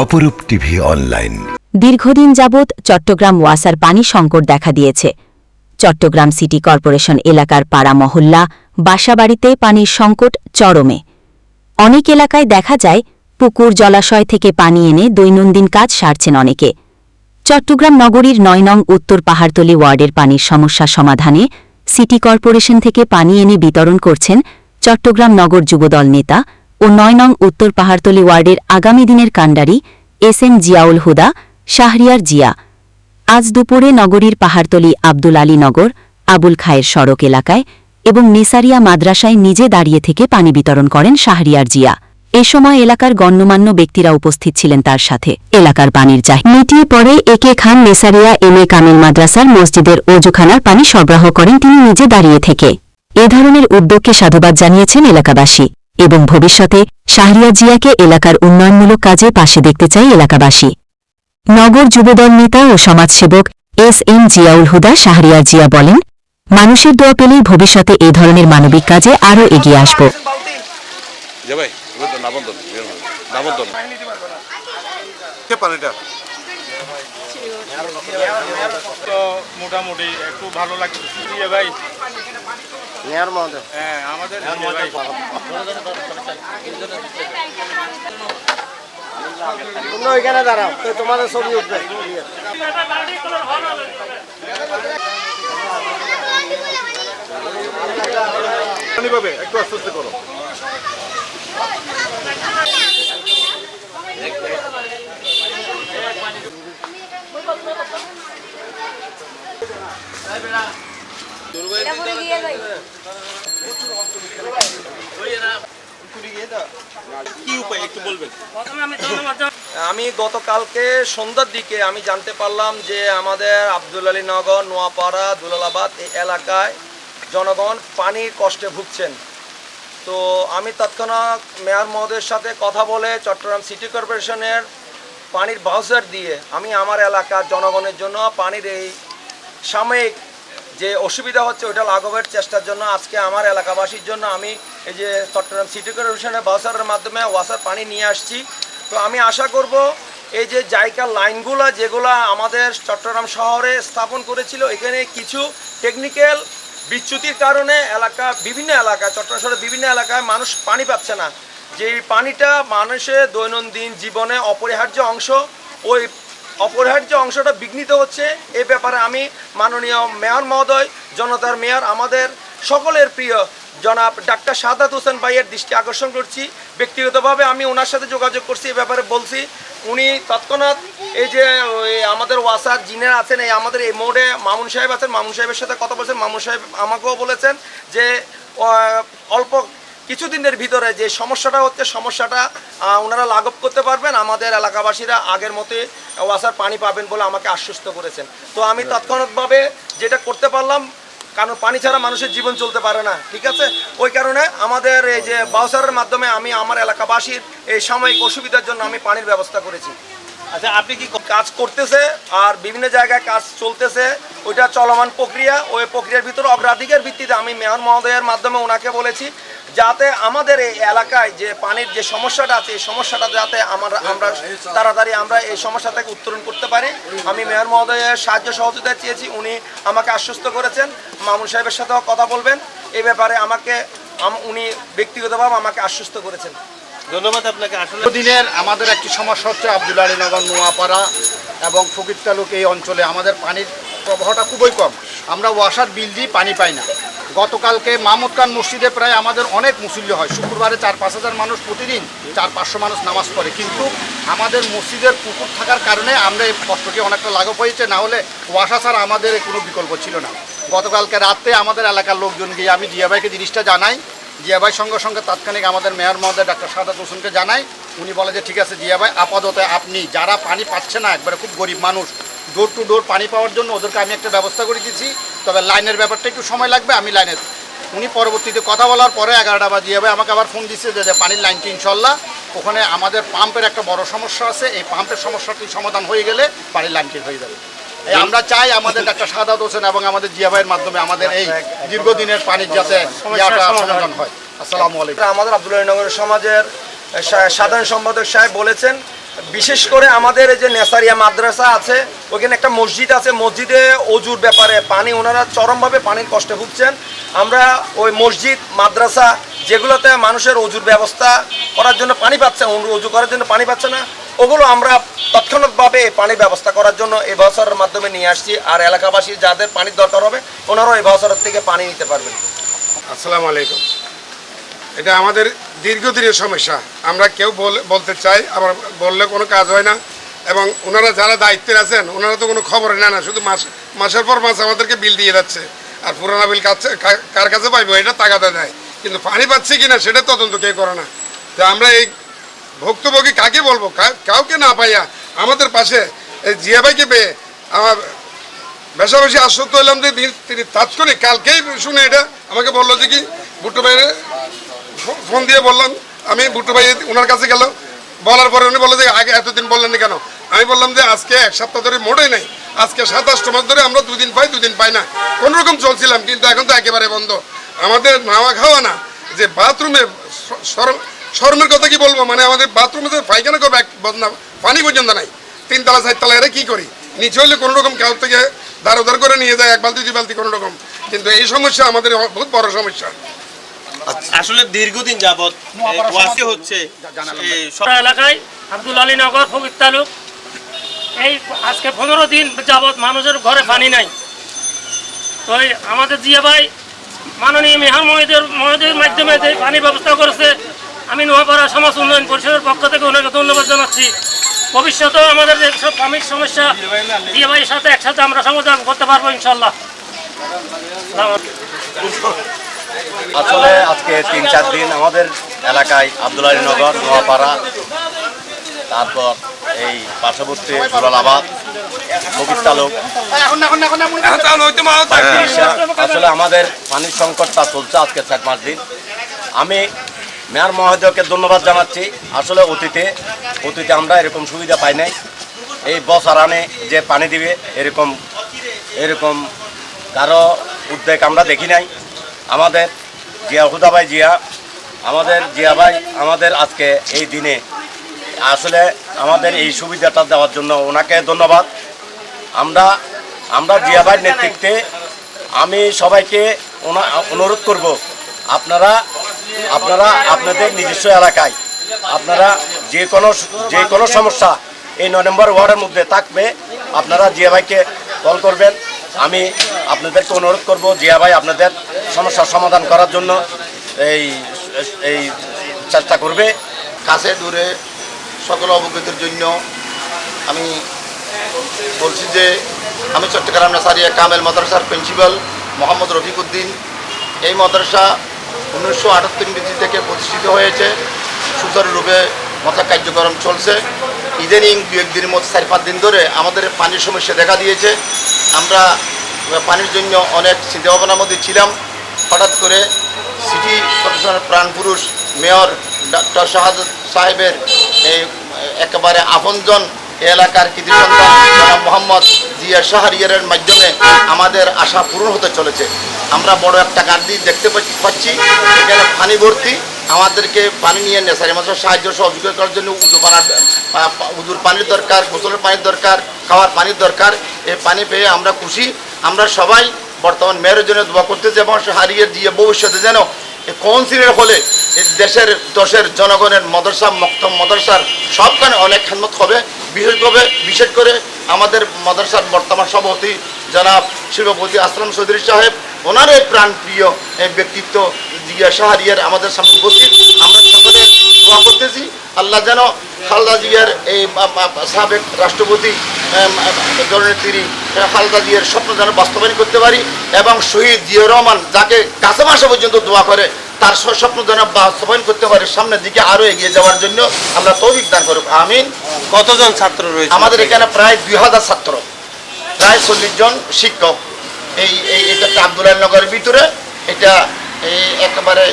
অপরূপ TV online. দীর্ঘদিন যাবৎ চট্টগ্রাম ওয়াসার পানি সংকট দেখা দিয়েছে। চট্টগ্রাম সিটি কর্পোরেশন এলাকার পাড়া মহল্লা, বাসাবাড়িতে পানির সংকট চরমে। অনেক এলাকায় দেখা যায়, পুকুর জলাশয় থেকে পানি এনে দৈনন্দিন কাজ সারছেন অনেকে। চট্টগ্রাম নগরীর নয় নং উত্তর পাহাড়তলি ওয়ার্ডের পানির সমস্যা সমাধানে সিটি কর্পোরেশন থেকে পানি এনে বিতরণ করছেন চট্টগ্রাম নগর যুবদল নেতা ও নয় নং উত্তর পাহাড়তলি ওয়ার্ডের আগামী দিনের কাণ্ডারি, এস এম জিয়াউল হুদা, শাহরিয়ার জিয়া। আজ দুপুরে নগরীর পাহাড়তলি আব্দুল আলী নগর, আবুল খায়ের সড়ক এলাকায় এবং নেসারিয়া মাদ্রাসায় নিজে দাঁড়িয়ে থেকে পানি বিতরণ করেন শাহরিয়ার জিয়া। এ সময় এলাকার গণ্যমান্য ব্যক্তিরা উপস্থিত ছিলেন তার সাথে। এলাকার পানির চাহিদা মিটিয়ে পরে একে খান, নেসারিয়া, এম এ কামিল মাদ্রাসার মসজিদের ওজুখানার পানি সরবরাহ করেন তিনি নিজে দাঁড়িয়ে থেকে। এ ধরনের উদ্যোগকে সাধুবাদ জানিয়েছেন এলাকাবাসী। এবং ভবিষ্যতে শাহরিয়া জিয়াকে এলাকার উন্নয়নমূলক কাজে পাশে দেখতে চায় এলাকাবাসী। নগর যুবদল নেতা ও সমাজসেবক এস এম জিয়াউল হুদা শাহরিয়ার জিয়া বলেন মানুষের দোয়া পেলেই ভবিষ্যতে এ ধরনের মানবিক কাজে আরও এগিয়ে আসব। মোটামুটি একটু ভালো লাগছে। ভাই। নেয়ার মধ্যে হ্যাঁ আমাদের তোমরা ওইখানে দাঁড়াও তো তোমাদের ছবি উঠবে। একটু আস্তে করো। আমি গতকালকে সন্ধ্যার দিকে আমি জানতে পারলাম যে আমাদের আব্দুল আলী নগর নোয়াপাড়া দুলালাবাদ এই এলাকায় জনগণ পানির কষ্টে ভুগছেন। তো আমি তৎক্ষণাৎ মেয়র মহোদয়ের সাথে কথা বলে চট্টগ্রাম সিটি কর্পোরেশনের পানির বাউসার দিয়ে আমি আমার এলাকার জনগণের জন্য পানির এই সাময়িক যে অসুবিধা হচ্ছে ওইটা লাঘবের চেষ্টার জন্য, আজকে আমার এলাকাবাসীর জন্য আমি এই যে চট্টগ্রাম সিটি কর্পোরেশনের বাউসারের মাধ্যমে ওয়াসার পানি নিয়ে আসছি। তো আমি আশা করব এই যে জায়গা লাইনগুলো যেগুলো আমাদের চট্টগ্রাম শহরে স্থাপন করেছিল, এখানে কিছু টেকনিক্যাল বিচ্যুতির কারণে এলাকা, বিভিন্ন এলাকায় চট্টগ্রাম শহরের বিভিন্ন এলাকায় মানুষ পানি পাচ্ছে না। যে পানিটা মানুষের দৈনন্দিন জীবনে অপরিহার্য অংশ, ওই অপরিহার্য অংশটা বিঘ্নিত হচ্ছে। এ ব্যাপারে আমি মাননীয় মেয়র মহোদয়, জনতার মেয়র, আমাদের সকলের প্রিয় জনাব ডাক্তার সাদাত হোসেন ভাইয়ের দৃষ্টি আকর্ষণ করছি। ব্যক্তিগতভাবে আমি ওনার সাথে যোগাযোগ করছি, এ ব্যাপারে বলছি। উনি তৎক্ষণাৎ এই যে আমাদের ওয়াসার জিনের আছেন, এই আমাদের এই মোড়ে মামুন সাহেব আছেন, মামুন সাহেবের সাথে কথা বলছেন। মামুন সাহেব আমাকেও বলেছেন যে অল্প কিছুদিনের ভিতরে যে সমস্যাটা হচ্ছে সমস্যাটা ওনারা লাঘব করতে পারবেন। আমাদের এলাকাবাসীরা আগের মতে ওয়াসার পানি পাবেন বলে আমাকে আশ্বস্ত করেছেন। তো আমি তৎক্ষণাৎভাবে যেটা করতে পারলাম কারণ পানি ছাড়া মানুষের জীবন চলতে পারে না ঠিক আছে? ওই কারণে আমাদের এই যে বাউসারের মাধ্যমে আমি আমার এলাকাবাসীর এই সাময়িক অসুবিধার জন্য আমি পানির ব্যবস্থা করেছি। আচ্ছা আপনি কি কাজ করতেছে আর বিভিন্ন জায়গায় কাজ চলতেছে ওইটা চলমান প্রক্রিয়া ওই প্রক্রিয়ার ভিতরে অগ্রাধিকার ভিত্তিতে আমি মেয়র মহোদয়ের মাধ্যমে ওনাকে বলেছি যাতে আমাদের এই এলাকায় যে পানির যে সমস্যাটা আছে এই সমস্যাটা যাতে আমরা আমরা তাড়াতাড়ি আমরা এই সমস্যা থেকে উত্তরণ করতে পারি। আমি মেয়র মহোদয়ের সাহায্য সহযোগিতা চেয়েছি উনি আমাকে আশ্বস্ত করেছেন। মামুন সাহেবের সাথেও কথা বলবেন। এই ব্যাপারে আমাকে উনি ব্যক্তিগতভাবে আমাকে আশ্বস্ত করেছেন। ধন্যবাদ আপনাকে। আসলে দিনের আমাদের একটি সমস্যা হচ্ছে আব্দুল আলীনগর নোয়াপাড়া এবং ফকির তালুক এই অঞ্চলে আমাদের পানির প্রবাহটা খুবই কম। আমরা ওয়াসার বিল দিয়ে পানি পাই না। গতকালকে মাহমুদ খান মসজিদে প্রায় আমাদের অনেক মুসল্লি হয়। শুক্রবারে চার পাঁচ হাজার মানুষ প্রতিদিন চার পাঁচশো মানুষ নামাজ পড়ে। কিন্তু আমাদের মসজিদের পুকুর থাকার কারণে আমরা এই কষ্টটি অনেকটা লাঘব হয়েছে। না হলে ওয়াসা ছাড়া আমাদের কোনো বিকল্প ছিল না। গতকালকে রাতে আমাদের এলাকার লোকজন গিয়ে আমি জিয়া ভাইকে জিনিসটা জানাই। জিয়া ভাই সঙ্গে সঙ্গে তাৎক্ষণিক আমাদের মেয়র মহোদয় ডাক্তার সাদাত হোসেনকে জানাই। উনি বলে যে, ঠিক আছে জিয়াবাই আপাতত আপনি যারা পানি পাচ্ছে না, একবারে খুব গরিব মানুষ ডোর টু ডোর পানি পাওয়ার জন্য ওদেরকে আমি একটা ব্যবস্থা করে দিয়েছি। তবে লাইনের ব্যাপারটা একটু সময় লাগবে আমি লাইনের উনি পরবর্তীতে কথা বলার পরে এগারোটা বা জিয়া ভাই আমাকে আবার ফোন দিচ্ছে যে পানির লাইনটি ইনশাল্লাহ। ওখানে আমাদের পাম্পের একটা বড় সমস্যা আছে এই পাম্পের সমস্যাটি সমাধান হয়ে গেলে পানির লাইনটি হয়ে যাবে। আমরা চাই আমাদের ডাক্তার সাদাত হোসেন এবং আমাদের জিয়া ভাইয়ের মাধ্যমে আমাদের এই দীর্ঘদিনের পানির যাতে সমাধান হয়। আসসালামু আলাইকুম। আমাদের আব্দুল্লাহ নগর সমাজের সাধারণ সম্পাদক সাহেব বলেছেন বিশেষ করে আমাদের এই যে নেসারিয়া মাদ্রাসা আছে ওখানে একটা মসজিদ আছে, মসজিদে অজুর ব্যাপারে পানি, ওনারা চরমভাবে পানির কষ্টে ভুগছেন। আমরা ওই মসজিদ, মাদ্রাসা যেগুলোতে মানুষের অজুর ব্যবস্থা করার জন্য পানি পাচ্ছে অজু করার জন্য পানি পাচ্ছে না, ওগুলো আমরা তৎক্ষণাৎভাবে এই পানির ব্যবস্থা করার জন্য এই বছরের মাধ্যমে নিয়ে আসছি। আর এলাকাবাসী যাদের পানির দরকার হবে, ওনারাও এই বছরের থেকে পানি নিতে পারবেন। আসসালামু আলাইকুম। এটা আমাদের দীর্ঘদিনের সমস্যা। আমরা কেউ বল- বলতে চাই, আবার বললে কোনো কাজ হয় না। এবং ওনারা যারা দায়িত্বে আছেন, ওনারা তো কোনো খবর নেয় না, শুধু মাস, মাসের পর মাস আমাদেরকে বিল দিয়ে যাচ্ছে। আর পুরানা বিল কাছে কার কাছে পাইবো, এটা টাকাতে দেয়। কিন্তু পানি পাচ্ছে কিনা, সেটা তদন্ত কেউ করে না। তো আমরা এই ভুক্তভোগী কাকে বলব? কাউকে না পাইয়া আমাদের পাশে এই জিয়া ভাইকে পেয়ে আমার বেশাবেশি আশ্বস্ত হলাম যে তিনি- তাৎক্ষণিক কালকেই শুনে এটা আমাকে বলল যে কি ভুট্টো ভাইয়ের ফোন দিয়ে বললাম, আমি ভুট্টো ভাই ওনার কাছে গেল। বলার পরে উনি বলল যে, আগে এতদিন বললেন কেন? আমি বললাম যে, আজকে এক সপ্তাহ ধরে মোটেই নেই। আজকে সাতাশটা মাস ধরে আমরা দুদিন পাই দুদিন পাই না। কোনোরকম চলছিলাম, কিন্তু এখন তো একেবারে বন্ধ। আমাদের নাওয়া খাওয়া না। যে বাথরুমে শরমের কথা কি বলব? মানে আমাদের বাথরুমে যে পায়খানা করবে, এক বদনা পানি পর্যন্ত নাই। তিনতলা, চারতলা, এরা কী করি? নিচে হলে কোনো রকম কেউ থেকে দার উদার করে নিয়ে যায়, এক বালতি, দুই বালতি কোনো রকম কিন্তু এই সমস্যা আমাদের বহুত বড় সমস্যা। আসলে দীর্ঘদিন যাবৎ ওয়াসি হচ্ছে এলাকায় আব্দুল আলী নগর, ফকির তালুক। এই আজকে পনেরো দিন যাবৎ মানুষের ঘরে পানি নাই। তো আমাদের জিয়া ভাই মাননীয় মেহান মহিদের মহিদের মাধ্যমে যে পানির ব্যবস্থা করেছে, আমি নোয়াপাড়া সমাজ উন্নয়ন পরিষদের পক্ষ থেকে ওনাকে ধন্যবাদ জানাচ্ছি। ভবিষ্যতেও আমাদের সব পানির সমস্যা জিয়া ভাইয়ের সাথে একসাথে আমরা সমাধান করতে পারব ইনশাল্লাহ আসলে আজকে তিন চার দিন আমাদের এলাকায় আব্দুল আলী নগর নোয়াপাড়া তারপর এই পার্শ্ববর্তী জুলালাবাদ তালুক। আসলে আমাদের পানির সংকটটা চলছে আজকে চার পাঁচ দিন। আমি মেয়র মহোদয়কে ধন্যবাদ জানাচ্ছি। আসলে অতীতে অতীতে আমরা এরকম সুবিধা পাই নাই। এই বছর আনে যে পানি দিবে এরকম এরকম কারও উদ্বেগ আমরা দেখি নাই। আমাদের জিয়া হুদাবাই জিয়া, আমাদের জিয়া ভাই, আমাদের আজকে এই দিনে আসলে আমাদের এই সুবিধাটা দেওয়ার জন্য ওনাকে ধন্যবাদ। আমরা আমরা জিয়া ভাইয়ের নেতৃত্বে আমি সবাইকে অনুরোধ করব, আপনারা আপনারা আপনাদের নিজস্ব এলাকায়, আপনারা যে কোনো যে কোনো সমস্যা এই নয় নম্বর ওয়ার্ডের মধ্যে থাকবে, আপনারা জিয়া ভাইকে কল করবেন। আমি আপনাদেরকে অনুরোধ করব, জিয়া ভাই, আপনাদের সমস্যার সমাধান করার জন্য এই এই চেষ্টা করবে। কাছে দূরে সকল অবগতির জন্য আমি বলছি যে, আমি চট্টগ্রাম নাসারিয়া কামেল মাদ্রাসার প্রিন্সিপাল মোহাম্মদ রফিকুদ্দিন। এই মাদ্রাসা উনিশশো আটাত্তর ইংরেজি থেকে প্রতিষ্ঠিত হয়েছে। সুচারুরূপে মশা কার্যক্রম চলছে। ইদানিং দু একদিনের মধ্যে চার পাঁচ দিন ধরে আমাদের পানির সমস্যা দেখা দিয়েছে। আমরা পানির জন্য অনেক চিন্তাভাবনার মধ্যে ছিলাম। হঠাৎ করে সিটি কর্পোরেশনের প্রাণপুরুষ মেয়র ডক্টর শাহাদ সাহেবের এই একেবারে আপনজন এলাকার কৃতি সন্তান মোহাম্মদ জিয়া শাহরিয়ারের মাধ্যমে আমাদের আশা পূরণ হতে চলেছে। আমরা বড় একটা গান্ধী দেখতে পাচ্ছি- এখানে পানি ভর্তি। আমাদেরকে পানি নিয়ে নেশারি মাছের সাহায্য সহযোগিতা করার জন্য উজু করার পা- পা- পানির দরকার গোসলের পানির দরকার। খাওয়ার পানির দরকার, এই পানি পেয়ে আমরা খুশি। আমরা সবাই বর্তমান মেয়রের জন্য দোয়া করতেছি এবং হারিয়ে দিয়ে ভবিষ্যতে যেন কাউন্সিলের হলে দেশের দশের জনগণের মদরসা, মক্তম মদরসার সবখানে অনেক খেদমত হবে। বিশেষভাবে, বিশেষ করে আমাদের মদরসার বর্তমান সভাপতি জনাব শিল্পপতি আসলাম চৌধুরী সাহেব। ওনার এই প্রাণপ্রিয় ব্যক্তিত্ব জিয়া শাহরিয়ার আমাদের সামনে উপস্থিত। আমরা সকলে দোয়া করতেছি। আল্লাহ যেন খালদা জিয়ার এই সাবেক রাষ্ট্রপতি জননেত্রী খালদা জিয়ার স্বপ্ন যেন বাস্তবায়ন করতে পারি এবং শহীদ জিয়া রহমান যাকে কাছে মাসে পর্যন্ত দোয়া করে তার স্বপ্ন যেন বাস্তবায়ন করতে পারে সামনের দিকে আরও এগিয়ে যাওয়ার জন্য আমরা তৌফিক দান করব আমিন। কতজন ছাত্র রয়েছে? আমাদের এখানে প্রায় দুই হাজার ছাত্র প্রায় চল্লিশ জন শিক্ষক। এই এই এটা আবদুল্লাহ নগরের ভিতরে এটা এই একেবারে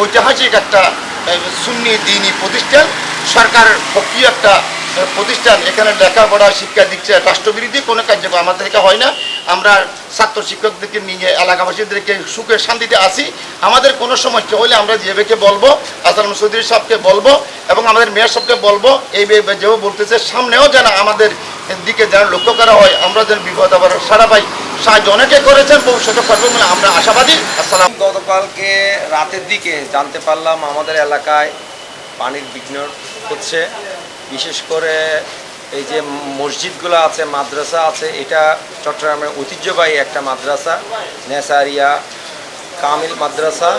ঐতিহাসিক একটা সুন্নি দিনী প্রতিষ্ঠান। সরকার পক্ষীয় একটা প্রতিষ্ঠান, এখানে লেখাপড়া, শিক্ষা দিচ্ছে, রাষ্ট্রবিরোধী কোনো কার্যক্রম আমাদের আমাদেরকে হয় না। আমরা ছাত্র শিক্ষকদেরকে নিয়ে, এলাকাবাসীদেরকে সুখে শান্তিতে আসি আমাদের কোনো সমস্যা হলে আমরা জিএবিকে বলব আসালাম চৌধুরী সাহেবকে বলব এবং আমাদের মেয়র সাহেবকে বলব, এই যেও বলতেছে, সামনেও যেন আমাদের দিকে যেন লক্ষ্য করা হয়, আমরা যেন বিপদ আবার সারা পাই। সাহায্য অনেকে করেছেন, ভবিষ্যতে করবেন বলে আমরা আশাবাদী। আসসালাম। গতকালকে রাতের দিকে জানতে পারলাম, আমাদের এলাকায় পানির বিঘ্ন হচ্ছে। বিশেষ করে এই যে মসজিদগুলো আছে, মাদ্রাসা আছে, এটা চট্টগ্রামের ঐতিহ্যবাহী একটা মাদ্রাসা, নেসারিয়া কামিল মাদ্রাসা।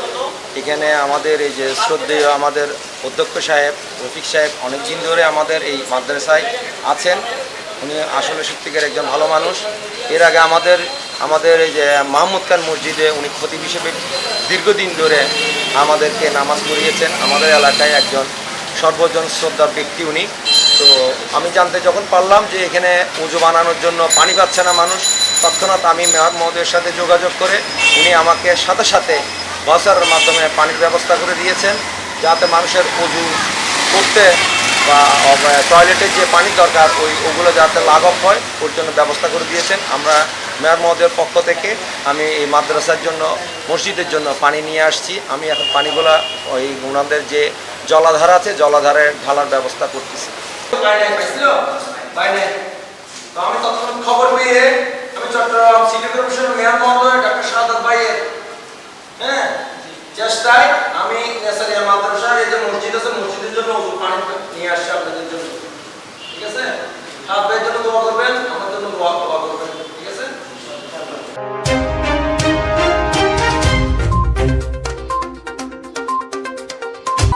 এখানে আমাদের এই যে শ্রদ্ধেয় আমাদের অধ্যক্ষ সাহেব, রফিক সাহেব অনেক দিন ধরে আমাদের এই মাদ্রাসায় আছেন। উনি আসলে সত্যিকার একজন ভালো মানুষ। এর আগে আমাদের আমাদের এই যে মাহমুদ খান মসজিদে উনি খতিব হিসেবে দীর্ঘদিন ধরে আমাদেরকে নামাজ পড়িয়েছেন। আমাদের এলাকায় একজন সর্বজন শ্রদ্ধার ব্যক্তি উনি। তো আমি জানতে যখন পারলাম যে এখানে উজু বানানোর জন্য পানি পাচ্ছে না মানুষ, তৎক্ষণাৎ আমি মেয়র মহোদয়ের সাথে যোগাযোগ করে উনি আমাকে সাথে সাথে বসারের মাধ্যমে পানির ব্যবস্থা করে দিয়েছেন, যাতে মানুষের উজু করতে বা টয়লেটের যে পানি দরকার, ওই ওগুলো যাতে লাঘব হয়, ওর জন্য ব্যবস্থা করে দিয়েছেন। আমরা মেয়র মহোদয়ের পক্ষ থেকে আমি এই মাদ্রাসার জন্য, মসজিদের জন্য পানি নিয়ে আসছি। আমি এখন পানিগুলা ওই ওনাদের যে জলাধার আছে, জলাধারে ঢালার ব্যবস্থা করতেছি। খবর পেয়ে হ্যাঁ চেষ্টায় আমি মসজিদের জন্য নিয়ে আসছি আপনাদের জন্য। ঠিক আছে? জন্য দোয়া করবেন, আমার জন্য দোয়া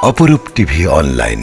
অপরূপ টিভি অনলাইন।